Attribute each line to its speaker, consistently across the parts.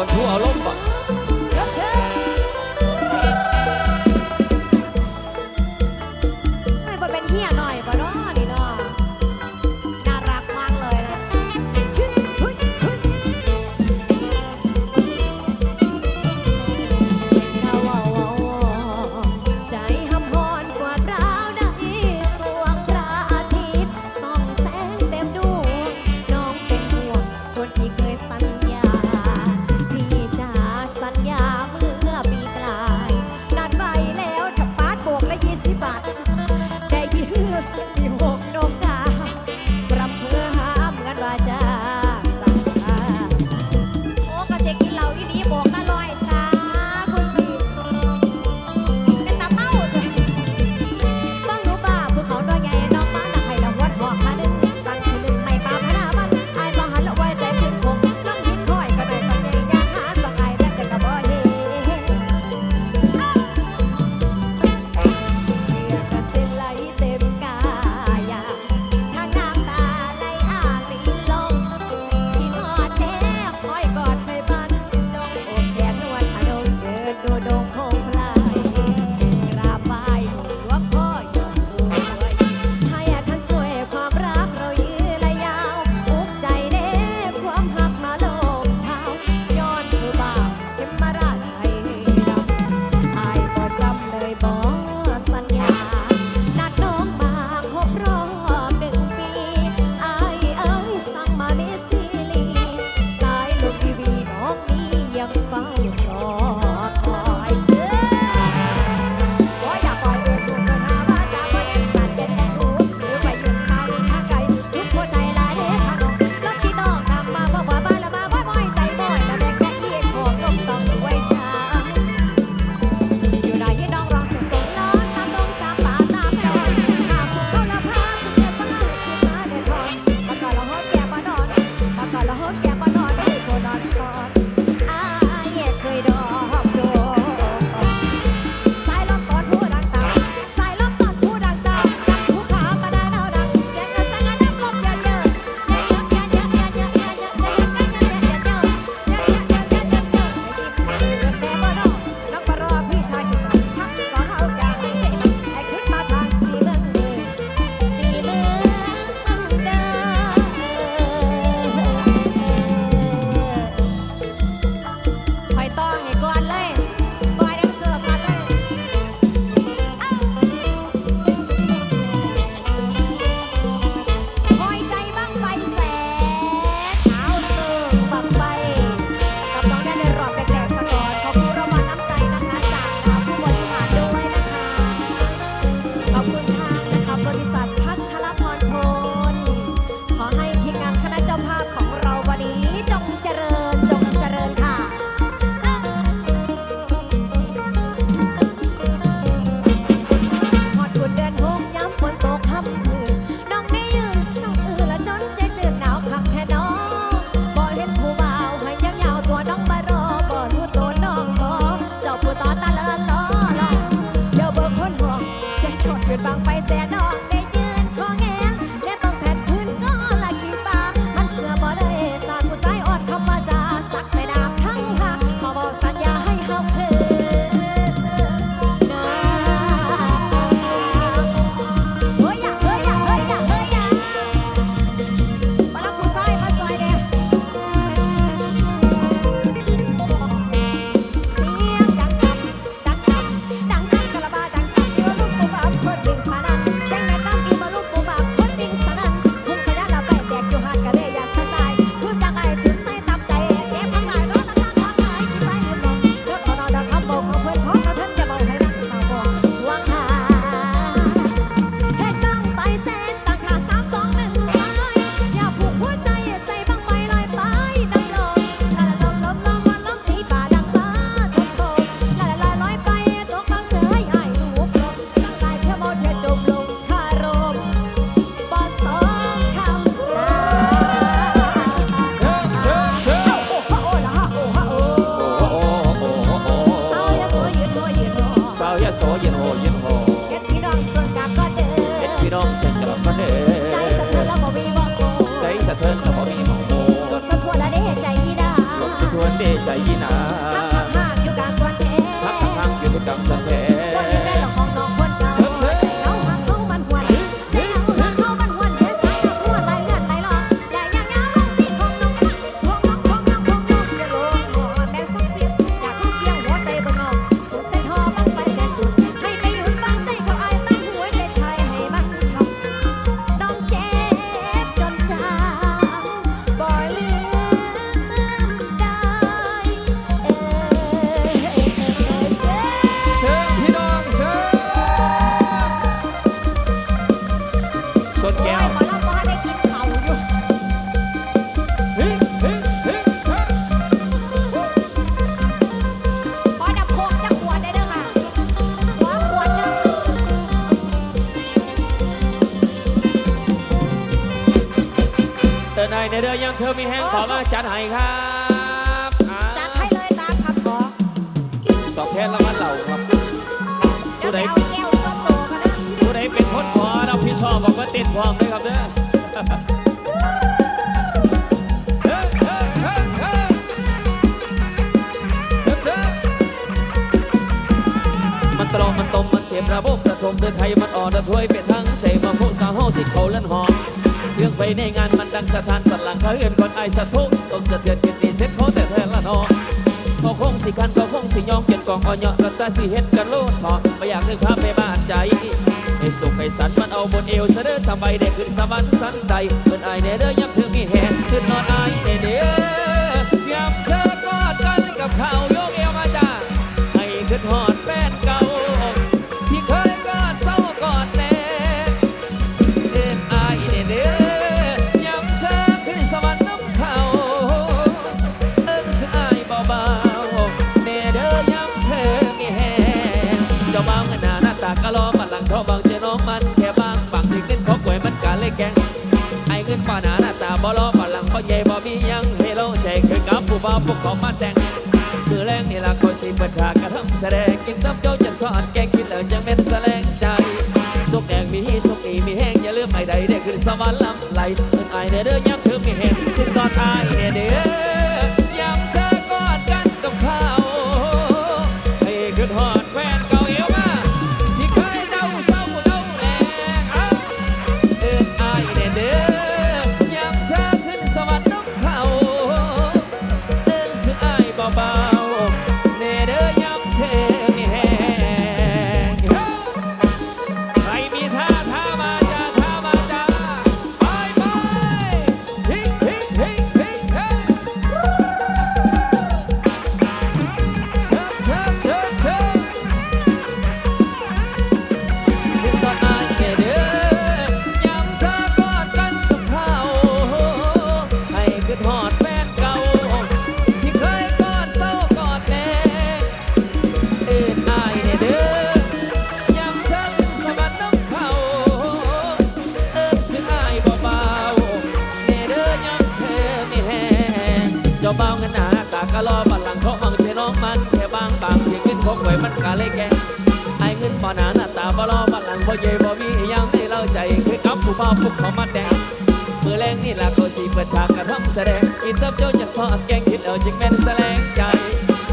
Speaker 1: 我跑路。 เอ็
Speaker 2: ดอ เตือนายในเรือยังเธ
Speaker 3: อมีแห้งขอมาจัดให้ครับอ่า
Speaker 1: จัดให้เลยตามคำขอ
Speaker 3: ตอบแทนรางวัลเหล่าครับ
Speaker 1: เดี๋ยวไปเอาแก้วต้มโตกันนะ
Speaker 3: ผู้ใดเป็นคนขอรับผิดชอบบอกว่าติดพร้อมเลยครับเด้อเฮ้ยเฮ้ยเฮ้ยเฮ้ยเชิญเชิญมันตรองมันตมมันเจ็บระบบกระทมเดินไทยมันอ่อนระถวยเป็นทั้งใจมาผู้สาวเฮาสิเขาเล่นหอม เรื่องไปในงานมันดังสถานสันหลังเขาเอื่นก่อนไอสะทุกต้องสะเทือนกินดีเซ็ตเขาแต่แทนละนอเขาคงสิคันเขาคงสิยองเกียนกองอ่อนเหยาะแล้วตาสิเห็นกันโลดเถาะไม่อยากนึกภาพไปบ้านใจให้สุขให้สันมันเอาบนเอวเสด็จสบายได้ขึ้นสวรรค์สันใดเพิ่นอายแน่เด้อยับถึงมีแหงขึ้นนอนอายแน่เด้อยับเธอกอดกันกับเขาโยกเอวมาจ้าให้ขึ้นหอด มีสุกอีมีแห้งอย่าลืมไม่ไดได้ขึ้นสวรรค์ลำไหลเอิ้นไอเด้อเด้อยามเธอมีแห้งขึ้นตอนไอ้เด้อ ไว้มันกะเลยแกไอ้เงินบ่อนาหน้าตาบ่รอบ่หลังบ่เย่บ่มียังไม่เล่าใจคือกับผู้พ่อผู้เขามาแดงมือแรงนี่ล่ะเขาสิเปิดฉากกระทำแสดงกินตับโจจาจะทอสแกงคิดแล้วจึงแม่นแสลงใจ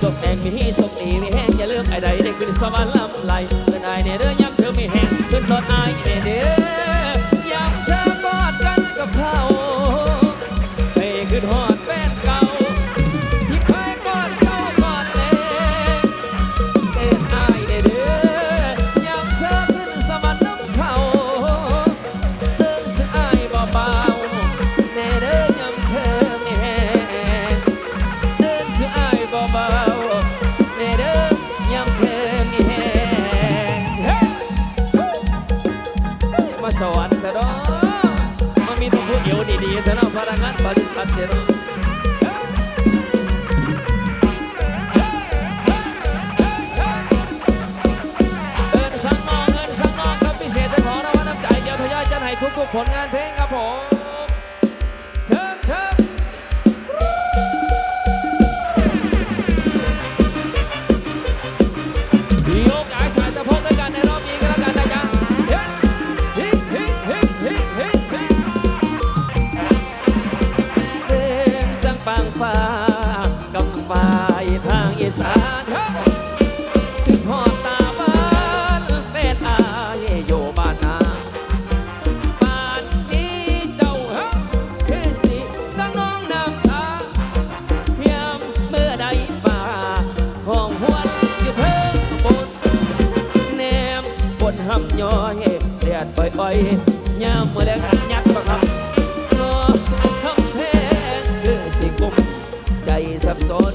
Speaker 3: ศพแดงมีสกดีมีแห้งอย่าลืมไอ้ใดได้ขึ้นสวรรค์ลำไหลเป็นไอ้เนี่ยเด้อย้ำเธอมีแห้งขึ้นตอนไอ้เนี่ยเด้อ สวรรค์เถอะเนาะมันมีทุกผู้เดียวดีๆเถอะเนาะพนักงานบริษัทเถอะเนาะเอินสัง บนหำย้อยเดือดอ่อยๆยามเมื่อแลงยัดบังคับรอคำแพงคือสิกุมใจสับสน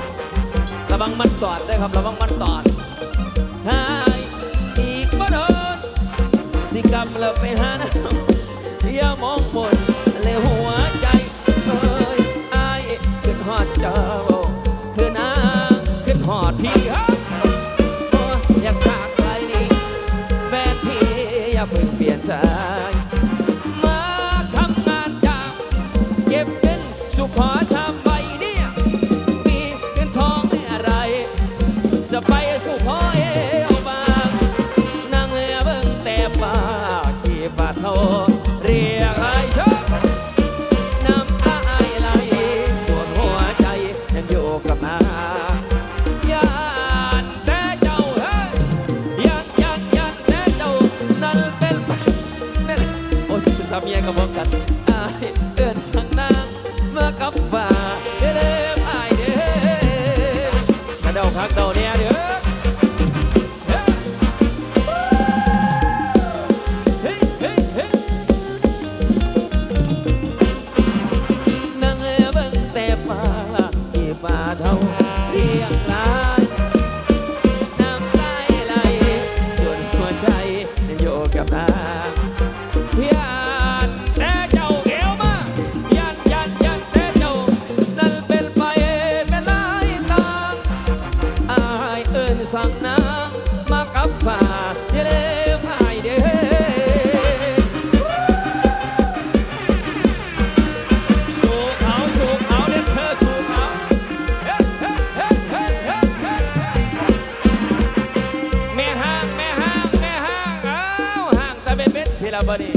Speaker 3: ระวังมันตอดได้ครับระวังมันตอดหายอีกบ่โดนสิกำแล้วไปหาน้ำอย่ามองบนเลยหัวใจเอ้ยอายขึ้นหอดเจ้า อย่าเพิ่งเปลี่ยนใจ เมีกับอกกันอายเดินสังนางมากับฝ่า ละบดี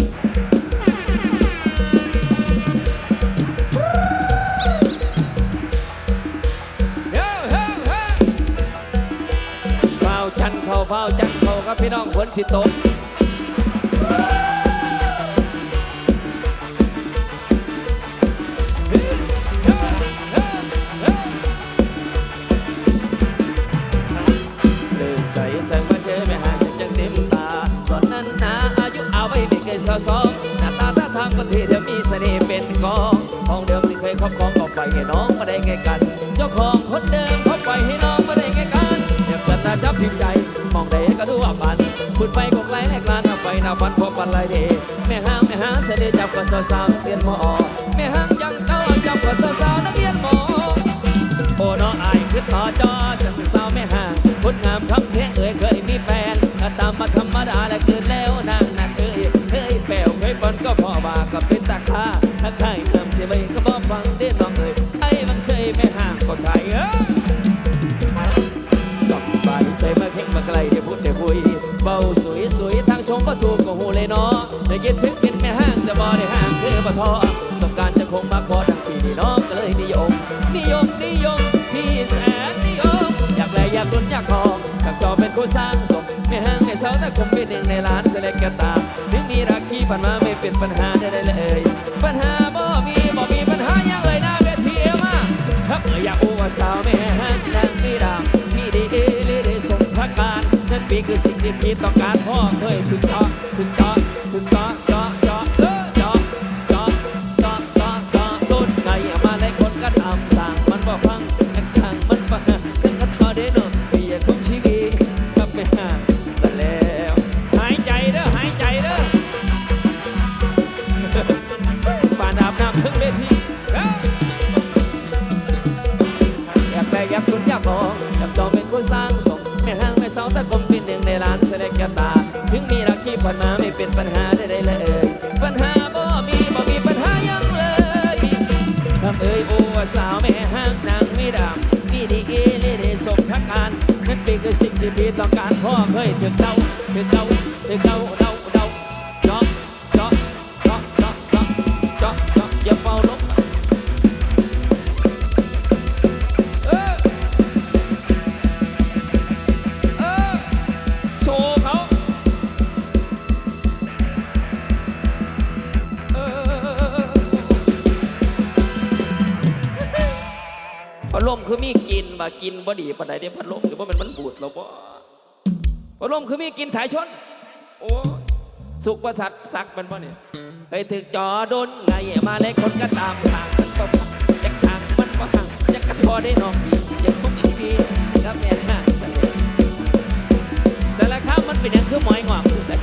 Speaker 3: เฮ้เฮ้เฮ้เฝ้าจันเขาเฝ้าจันเขาครับพี่น้องฝนสิตก ด็จจับกับสาวนักเรียนมอแม่ห้างยังเก้าจับกับสาวนักเรียนมอโอ้น้องอายคือต่อจอจังสาวแม่ห่างคนงามคำเพงเอ่ยเคยมีแฟนก็ตามมาธรรมดาและคืนแล้วนางนักเอ่ยเคยแปวเคยปนก็พอว่าก็เป็นตาคาถ้าใครเติมเสียไปก็บอกฟังได้น้องเอ่ยไอ้บางเชยแม่ห่างก็ใช่เออสบายใจมาเพ่งมาไกลได้พูดได้คุยเบาสวยสวยทางชมประตูก็หูเลยเนาะได้ยินถึง ทอต้องการจะคงมาขอดังที่นี่น้องก็เลยนิยม นิยมนิยมพี่แสนนิยม อยากแลอยากลุ้นอยากทองอยากจอเป็นผู้สร้างสมแม่ห้างในเสาแต่คงเป็นหนึ่งในล้านจะเล็กกระตามถึงมีรักที่ผ่านมาไม่เป็นปัญหาได้เลย ปัญหาบ่มีบ่มีปัญหาอย่างเลยนะเวทีเอมาถ้าเมื่อยากอู้ว่าสาวแม่ฮักนางมีดามพี่ดีเอลยได้ส่งพักการนั่นปีคือสิ่งที่พี่ต้องการพ่อเคยถึงเจาะถึงเจาะถึงเจ ดึงเดาถึงเดาเดาเดาเจาะเจาะเจาะเจาะเจาะเจาะเจาะอย่าเฝ้าลบเออเออโชว์เขาเออพัดลมคือมีกินบ่กินบ่ดีปานใดเด้พัดลมคือว่ามันมันบูดเราบ่พัด ลมคือมีกินสายชน โอ้สุกประสัดสักมันบ่เนี่ยเฮ้ยถึงจอโดนไงมาเลยคนก็ตามทางมันต้องจักทางมันก็ห่างจะกกระทอได้นองดีอยากทุกชีวิตแล้วแม่ห่าแต่ละครั้งมันเป็นอย่างคือหมอยงอกคือแต่